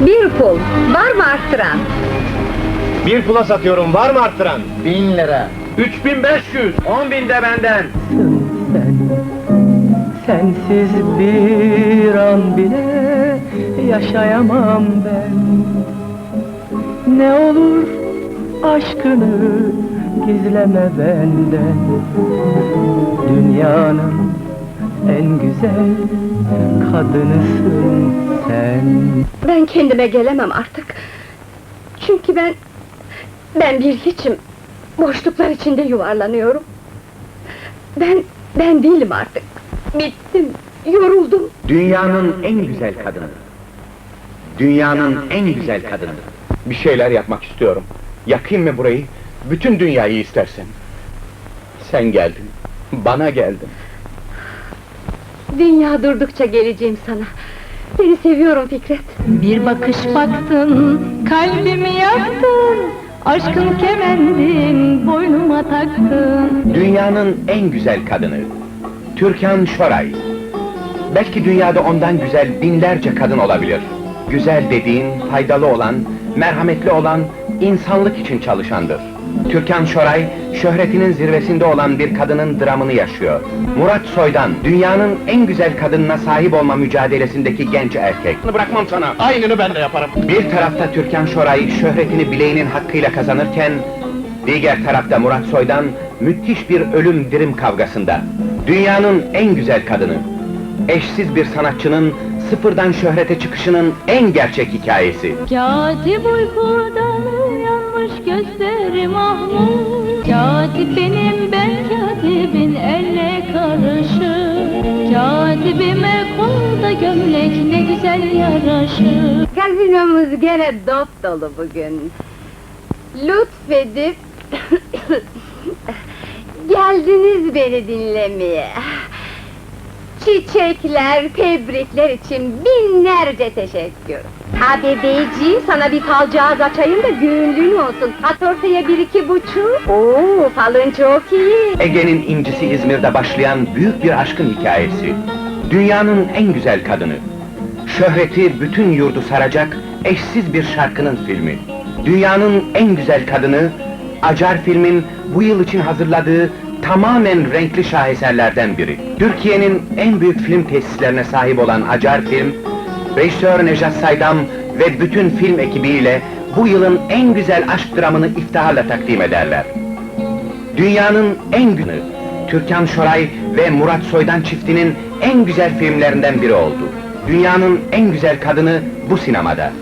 Bir pul. Var mı arttıran? Bir pula satıyorum, var mı arttıran? Bin lira. 3500, 10 bin de benden. sen Sensiz bir an bile yaşayamam ben Ne olur aşkını gizleme benden Dünyanın en güzel kadınısın sen Ben kendime gelemem artık. Çünkü ben... Ben bir hiçim. Boşluklar içinde yuvarlanıyorum. Ben... Ben değilim artık. Bittim. Yoruldum. Dünyanın en güzel kadını. Dünyanın en güzel kadını. Bir şeyler yapmak istiyorum. Yakayım mı burayı? Bütün dünyayı istersen. Sen geldin, bana geldin. Dünya durdukça geleceğim sana. Seni seviyorum Fikret. Bir bakış baktın, kalbimi yaktın, aşkın kemendin, boynuma taktın. Dünyanın en güzel kadını. Türkan Şoray. Belki dünyada ondan güzel binlerce kadın olabilir. Güzel dediğin, faydalı olan, merhametli olan, insanlık için çalışandır. Türkan Şoray, şöhretinin zirvesinde olan bir kadının dramını yaşıyor. Murat Soydan, dünyanın en güzel kadınına sahip olma mücadelesindeki genç erkek. Bunu bırakmam sana, aynını ben de yaparım. Bir tarafta Türkan Şoray şöhretini bileğinin hakkıyla kazanırken, diğer tarafta Murat Soydan müthiş bir ölüm dirim kavgasında. Dünyanın en güzel kadını, eşsiz bir sanatçının sıfırdan şöhrete çıkışının en gerçek hikayesi. Katip uyanmış Katip benim ben katibin elle karışır. Katibime kolda gömlek ne güzel yaraşır. Gazinomuz gene dop dolu bugün. Lütfedip... Geldiniz beni dinlemeye. Çiçekler, tebrikler için binlerce teşekkür. Ha bebeğciğim, sana bir falcağız açayım da güğünlüğün olsun. At ortaya bir iki buçuk. Oo, falın çok iyi. Ege'nin incisi İzmir'de başlayan büyük bir aşkın hikayesi. Dünyanın en güzel kadını. Şöhreti bütün yurdu saracak eşsiz bir şarkının filmi. Dünyanın en güzel kadını, Acar filmin bu yıl için hazırladığı tamamen renkli şaheserlerden biri. Türkiye'nin en büyük film tesislerine sahip olan Acar film, rejisör Nejat Saydam ve bütün film ekibiyle bu yılın en güzel aşk dramını iftiharla takdim ederler. Dünyanın en günü, Türkan Şoray ve Murat Soydan çiftinin en güzel filmlerinden biri oldu. Dünyanın en güzel kadını bu sinemada.